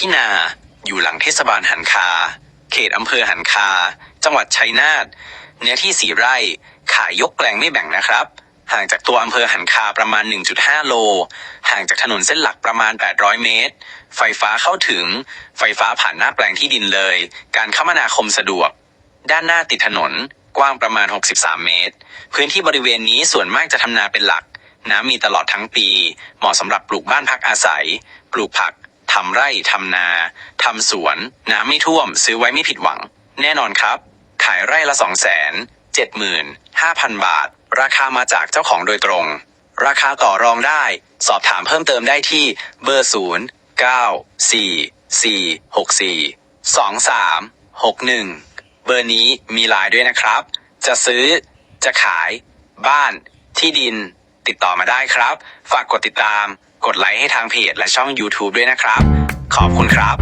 พินา อยู่หลังเทศบาลหันคา เขตอำเภอหันคา จังหวัดชัยนาท เนื้อที่สี่ไร่ ขายยกแปลงไม่แบ่งนะครับ ห่างจากตัวอำเภอหันคาประมาณ 1.5 โล ห่างจากถนนเส้นหลักประมาณ 800 เมตร ไฟฟ้าเข้าถึง ไฟฟ้าผ่านหน้าแปลงที่ดินเลย การคมนาคมสะดวก ด้านหน้าติดถนน กว้างประมาณ 63 เมตร พื้นที่บริเวณนี้ส่วนมากจะทำนาเป็นหลักน้ำมีตลอดทั้งปี เหมาะสำหรับปลูกบ้านพักอาศัย ปลูกผัก ทำไร่ทำนาทำสวน น้ำไม่ท่วม ซื้อไว้ไม่ผิดหวัง แน่นอนครับ ขายไร่ละ2 7 5 0 0 0บาท ราคามาจากเจ้าของโดยตรง ราคาต่อรองได้ สอบถามเพิ่มเติมได้ที่เบอร์0 9 4 4 6 4 2 3 6 1เบอร์นี้มีไลน์ด้วยนะครับ จะซื้อจะขาย บ้าน ที่ดิน ติดต่อมาได้ครับ ฝากกดติดตาม กดไลค์ให้ทางเพจและช่อง YouTube ด้วยนะครับ ขอบคุณครับ